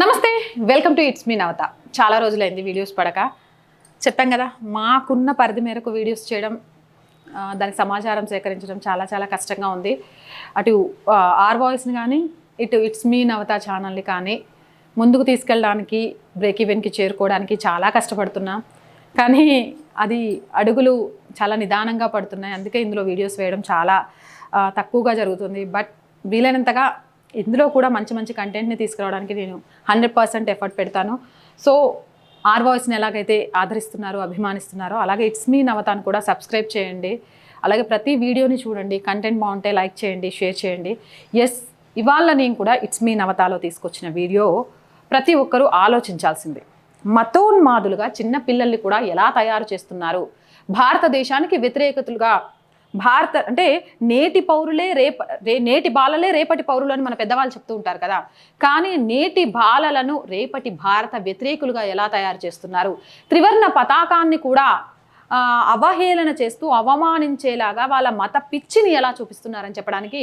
నమస్తే welcome to it's me Navata చాలా రోజులైంది వీడియోస్ పడక. చెప్పాం కదా మాకున్న పరిధి మేరకు వీడియోస్ చేయడం దాని దానికి సమాచారం సేకరించడం చాలా చాలా కష్టంగా ఉంది. అటు ఆర్ వాయిస్ని కానీ ఇటు ఇట్స్ మీ నవత ఛానల్ని కానీ ముందుకు తీసుకెళ్ళడానికి బ్రేక్ ఈవెన్కి చేరుకోవడానికి చాలా కష్టపడుతున్నాం. కానీ అది అడుగులు చాలా నిదానంగా పడుతున్నాయి. అందుకే ఇందులో వీడియోస్ వేయడం చాలా తక్కువగా జరుగుతుంది. బట్ వీలైనంతగా ఇందులో కూడా మంచి మంచి కంటెంట్ని తీసుకురావడానికి నేను హండ్రెడ్ పర్సెంట్ ఎఫర్ట్ పెడతాను. సో ఆర్ వాయిస్ని ఎలాగైతే ఆదరిస్తున్నారో అభిమానిస్తున్నారో అలాగే ఇట్స్ మీ నవతాన్ని కూడా సబ్స్క్రైబ్ చేయండి. అలాగే ప్రతి వీడియోని చూడండి కంటెంట్ బాగుంటే లైక్ చేయండి షేర్ చేయండి. ఎస్ ఇవాళ నేను కూడా ఇట్స్ మీ నవతాలో తీసుకొచ్చిన వీడియో ప్రతి ఒక్కరూ ఆలోచించాల్సిందే. మతోన్మాదులుగా చిన్న పిల్లల్ని కూడా ఎలా తయారు చేస్తున్నారు? భారతదేశానికి వ్యతిరేకతలుగా భారత అంటే నేటి పౌరులే రేప రే నేటి బాలలే రేపటి పౌరులు అని మన పెద్దవాళ్ళు చెప్తూ ఉంటారు కదా. కానీ నేటి బాలలను రేపటి భారత వ్యతిరేకులుగా ఎలా తయారు చేస్తున్నారు? త్రివర్ణ పతాకాన్ని కూడా అవహేళన చేస్తూ అవమానించేలాగా వాళ్ళ మత పిచ్చిని ఎలా చూపిస్తున్నారని చెప్పడానికి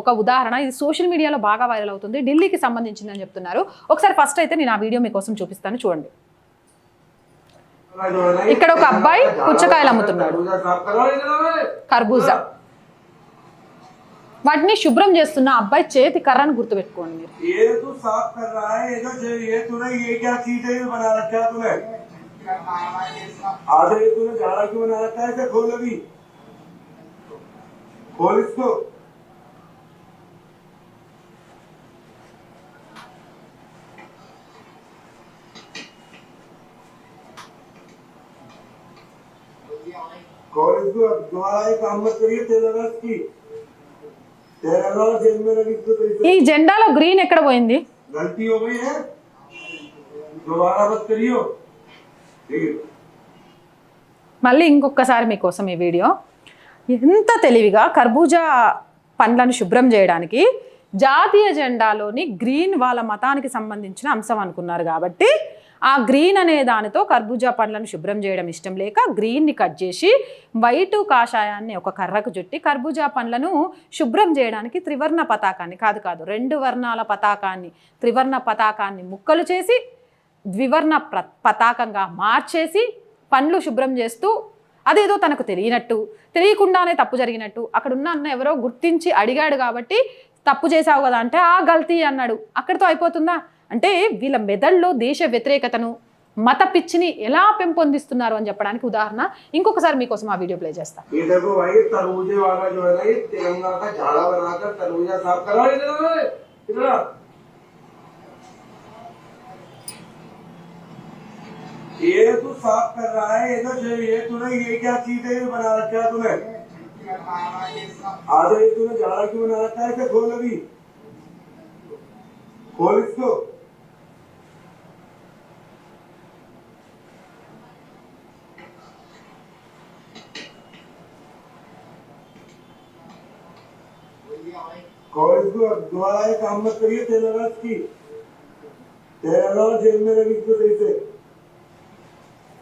ఒక ఉదాహరణ. ఇది సోషల్ మీడియాలో బాగా వైరల్ అవుతుంది. ఢిల్లీకి సంబంధించిందని చెప్తున్నారు. ఒకసారి ఫస్ట్ అయితే నేను ఆ వీడియో మీకోసం చూపిస్తాను. చూడండి. ఇక్కడ ఒక అబ్బాయి పుచ్చకాయలు అమ్ముతున్నాడు. కర్బూజా. వాటిని శుభ్రం చేస్తున్న అబ్బాయి చేతి కర్రను గుర్తుపెట్టుకోండి మీరు. अब दोबारा ये काम मत करिए तेरह रस की तेरह रस जेल में लगी तो ఈ జెండాలో గ్రీన్ ఎక్కడ పోయింది गलती हो गई है दोबारा मत करियो ठीक है మళ్ళీ ఇంకొకసారి మీకోసం ఈ వీడియో ఎంత తెలివిగా కర్బూజా పండ్లను శుభ్రం చేయడానికి జాతీయ జెండాలోని గ్రీన్ వాళ్ళ మతానికి సంబంధించిన అంశం అనుకున్నారు కాబట్టి ఆ గ్రీన్ అనే దానితో కర్బూజా పండ్లను శుభ్రం చేయడం ఇష్టం లేక గ్రీన్ని కట్ చేసి వైట్ కాషాయాన్ని ఒక కర్రకు చుట్టి కర్బూజా పండ్లను శుభ్రం చేయడానికి త్రివర్ణ పతాకాన్ని కాదు కాదు రెండు వర్ణాల పతాకాన్ని త్రివర్ణ పతాకాన్ని ముక్కలు చేసి ద్వివర్ణ పతాకంగా మార్చేసి పండ్లు శుభ్రం చేస్తూ అదేదో తనకు తెలియనట్టు తెలియకుండానే తప్పు జరిగినట్టు అక్కడ ఉన్న అన్న ఎవరో గుర్తించి అడిగాడు కాబట్టి తప్పు చేశావు కదా అంటే ఆ గల్తీ అన్నాడు. అక్కడితో అయిపోతుందా? అంటే వీళ్ళ మెదడులో దేశ వ్యతిరేకతను మత పిచ్చిని ఎలా పెంపొందిస్తున్నారు అని చెప్పడానికి ఉదాహరణ ఇంకొకసారి మీకోసం ఆ వీడియో ప్లే చేస్తా ये देखो भाई तरबूजे वाला जो है ना ये तिरंगा का झाड़ा बनाकर तरबूजा साफ करो इधर आओ, इधर आओ। ये तू साफ कर रहा है ये तो ये तूने ये क्या चीज है ये बना रखा है तूने आधे ये तूने झाड़ा क्यों बना रखा है इसे खोल अभी खोल इसको खोल इसको अब दोबारा ये काम मत करिए तेरह रस की तेरह रस जेल में लगी इसको सही से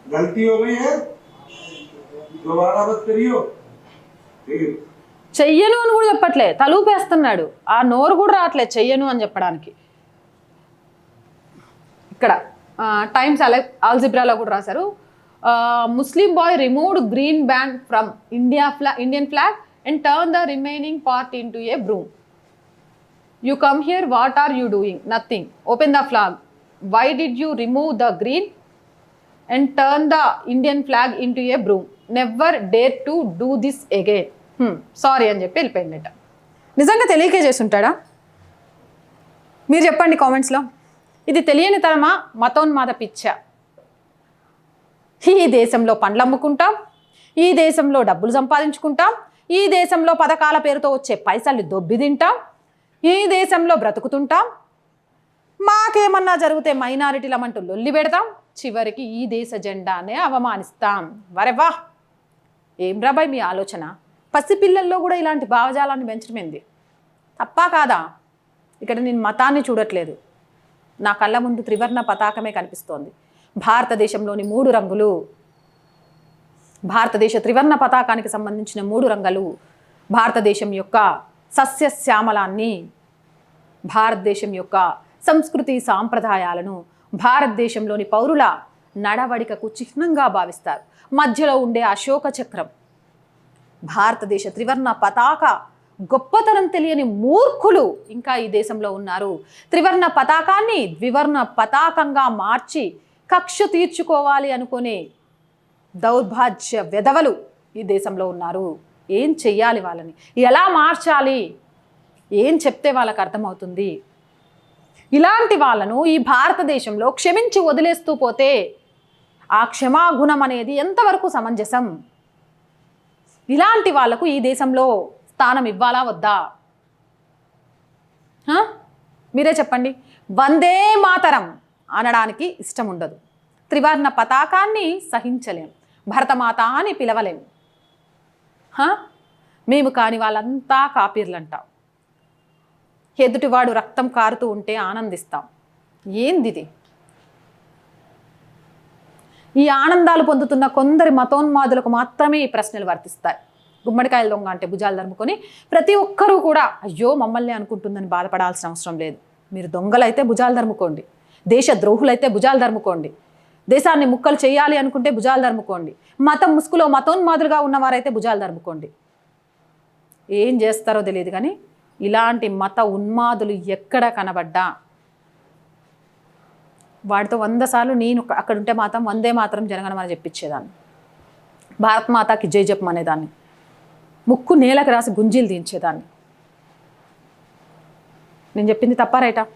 गलती हो गई है दोबारा मत करियो ठीक है చెయ్యను అని కూడా చెప్పట్లే తలూపేస్తున్నాడు ఆ నోరు కూడా రావట్లేదు చెయ్యను అని చెప్పడానికి ఇక్కడ టైమ్స్ అలె ఆల్జిబ్రాలో కూడా రాశారు Muslim boy removed green band from India fla Indian flag and turn the remaining part into a broom You come here what are you doing nothing open the flag why did you remove the green and turn the Indian flag into a broom never dare to do this again sorry అని చెప్పి వెళ్ళిపోయిందట నిజంగా తెలియకే చేసుంటాడా మీరు చెప్పండి కామెంట్స్లో ఇది తెలియని తరమా? మతోన్మాద పిచ్చ? ఈ దేశంలో పండ్లు అమ్ముకుంటాం ఈ దేశంలో డబ్బులు సంపాదించుకుంటాం. ఈ దేశంలో పథకాల పేరుతో వచ్చే పైసలు దొబ్బి తింటాం. ఈ దేశంలో బ్రతుకుతుంటాం? మాకేమన్నా జరిగితే మైనారిటీలమంటూ లొల్లి పెడతాం? చివరికి ఈ దేశ జెండానే అవమానిస్తాం. వరెవా ఏం రాబాయ్ మీ ఆలోచన? పసిపిల్లల్లో కూడా ఇలాంటి భావజాలాన్ని పెంచడమేంది తప్పా కాదా? ఇక్కడ నేను మతాన్ని చూడట్లేదు. నా కళ్ళ ముందు త్రివర్ణ పతాకమే కనిపిస్తోంది. భారతదేశంలోని మూడు రంగులు. భారతదేశ త్రివర్ణ పతాకానికి సంబంధించిన మూడు రంగులు. భారతదేశం యొక్క సస్యశ్యామలాన్ని భారతదేశం యొక్క సంస్కృతి సాంప్రదాయాలను భారతదేశంలోని పౌరుల నడవడికకు చిహ్నంగా భావిస్తారు. మధ్యలో ఉండే అశోక చక్రం భారతదేశ త్రివర్ణ పతాక గొప్పతనం తెలియని మూర్ఖులు ఇంకా ఈ దేశంలో ఉన్నారు. త్రివర్ణ పతాకాన్ని ద్వివర్ణ పతాకంగా మార్చి కక్ష తీర్చుకోవాలి అనుకునే దౌర్భాగ్య వెధవలు ఈ దేశంలో ఉన్నారు. ఏం చెయ్యాలి వాళ్ళని? ఎలా మార్చాలి? ఏం చెప్తే వాళ్ళకి అర్థమవుతుంది? ఇలాంటి వాళ్ళను ఈ భారతదేశంలో క్షమించి వదిలేస్తూ పోతే ఆ క్షమాగుణం అనేది ఎంతవరకు సమంజసం? ఇలాంటి వాళ్ళకు ఈ దేశంలో స్థానం ఇవ్వాలా వద్దా? మీరే చెప్పండి. వందే మాతరం అనడానికి ఇష్టం ఉండదు. త్రివర్ణ పతాకాన్ని సహించలేం. భరతమాత అని పిలవలేం మేము కాని వాళ్ళంతా కాపీర్లంటాం. ఎదుటివాడు రక్తం కారుతూ ఉంటే ఆనందిస్తాం. ఏంది ఇది ఈ ఆనందాలు పొందుతున్న కొందరి మతోన్మాదులకు మాత్రమే ఈ ప్రశ్నలు వర్తిస్తాయి. గుమ్మడికాయల దొంగ అంటే భుజాలు ధరుముకొని ప్రతి ఒక్కరూ కూడా అయ్యో మమ్మల్ని అనుకుంటుందని బాధపడాల్సిన అవసరం లేదు. మీరు దొంగలైతే భుజాలు ధరుముకోండి దేశ ద్రోహులైతే భుజాలు ధరుముకోండి దేశాన్ని ముక్కలు చేయాలి అనుకుంటే భుజాలు ధరుముకోండి మతం ముసుగులో మతోన్మాదులుగా ఉన్నవారైతే భుజాలు ధరుముకోండి ఏం చేస్తారో తెలియదు కానీ ఇలాంటి మత ఉన్మాదులు ఎక్కడ కనబడ్డా? వాడితో వంద సార్లు నేను అక్కడ ఉంటే మాత్రం వందే మాత్రం జనగణమని చెప్పించేదాన్ని. భారత్ మాతాకి జై జపం అనేదాన్ని. ముక్కు నేలకు రాసి గుంజీలు దించేదాన్ని. నేను చెప్పింది తప్ప రైటా?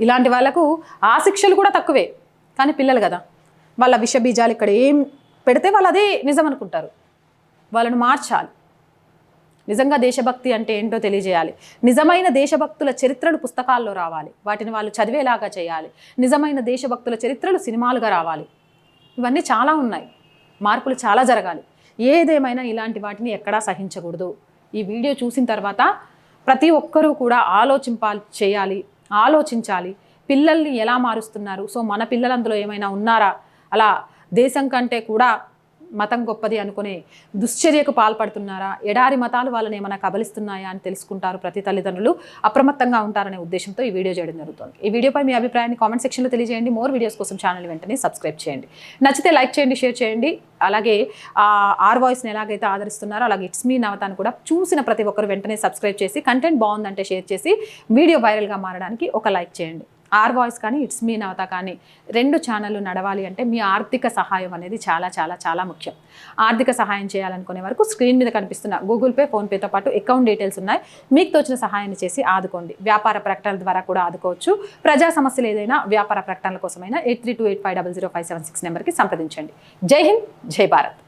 ఇలాంటి వాళ్ళకు ఆ శిక్షలు కూడా తక్కువే కానీ పిల్లలు కదా. వాళ్ళ విషబీజాలు ఇక్కడ ఏం పెడితే వాళ్ళు అదే నిజం అనుకుంటారు వాళ్ళను మార్చాలి. నిజంగా దేశభక్తి అంటే ఏంటో తెలియజేయాలి. నిజమైన దేశభక్తుల చరిత్రలు పుస్తకాల్లో రావాలి. వాటిని వాళ్ళు చదివేలాగా చేయాలి. నిజమైన దేశభక్తుల చరిత్రలు సినిమాలుగా రావాలి. ఇవన్నీ చాలా ఉన్నాయి. మార్పులు చాలా జరగాలి. ఏదేమైనా ఇలాంటి వాటిని ఎక్కడా సహించకూడదు. ఈ వీడియో చూసిన తర్వాత ప్రతి ఒక్కరూ కూడా ఆలోచింపాలి చేయాలి. ఆలోచించాలి. పిల్లల్ని ఎలా మారుస్తున్నారు? సో మన పిల్లలు అందులో ఏమైనా ఉన్నారా? అలా దేశం కంటే కూడా మతం గొప్పది అనుకునే దుశ్చర్యకు పాల్పడుతున్నారా? ఎడారి మతాలు వాళ్ళని ఏమైనా కబలిస్తున్నాయా అని తెలుసుకుంటారు ప్రతి తల్లిదండ్రులు. అప్రమత్తంగా ఉంటారనే ఉద్దేశంతో ఈ వీడియో చేయడం జరుగుతుంది. ఈ వీడియోపై మీ అభిప్రాయాన్ని కామెంట్ సెక్షన్లో తెలియజేయండి. మోర్ వీడియోస్ కోసం ఛానల్ వెంటనే సబ్స్క్రైబ్ చేయండి. నచ్చితే లైక్ చేయండి షేర్ చేయండి. అలాగే ఆర్ వాయిస్ని ఎలాగైతే ఆదరిస్తున్నారో అలాగే ఇట్స్ మీ నవతాన్ని కూడా చూసిన ప్రతి ఒక్కరు వెంటనే సబ్స్క్రైబ్ చేసి కంటెంట్ బాగుందంటే షేర్ చేసి వీడియో వైరల్గా మారడానికి ఒక లైక్ చేయండి. ఆర్ వాయిస్ కానీ ఇట్స్ మీ నవత కానీ రెండు ఛానళ్ళు నడవాలి అంటే మీ ఆర్థిక సహాయం అనేది చాలా చాలా చాలా ముఖ్యం. ఆర్థిక సహాయం చేయాలనుకునే వరకు స్క్రీన్ మీద కనిపిస్తున్న గూగుల్ పే ఫోన్పేతో పాటు అకౌంట్ డీటెయిల్స్ ఉన్నాయి. మీకు తోచిన సహాయాన్ని చేసి ఆదుకోండి. వ్యాపార ప్రకటనల ద్వారా కూడా ఆదుకోవచ్చు. ప్రజా సమస్యలు ఏదైనా వ్యాపార ప్రకటనల కోసమైనా eight three two eight five double zero five seven six నెంబర్కి సంప్రదించండి. జై హింద్ జై భారత్.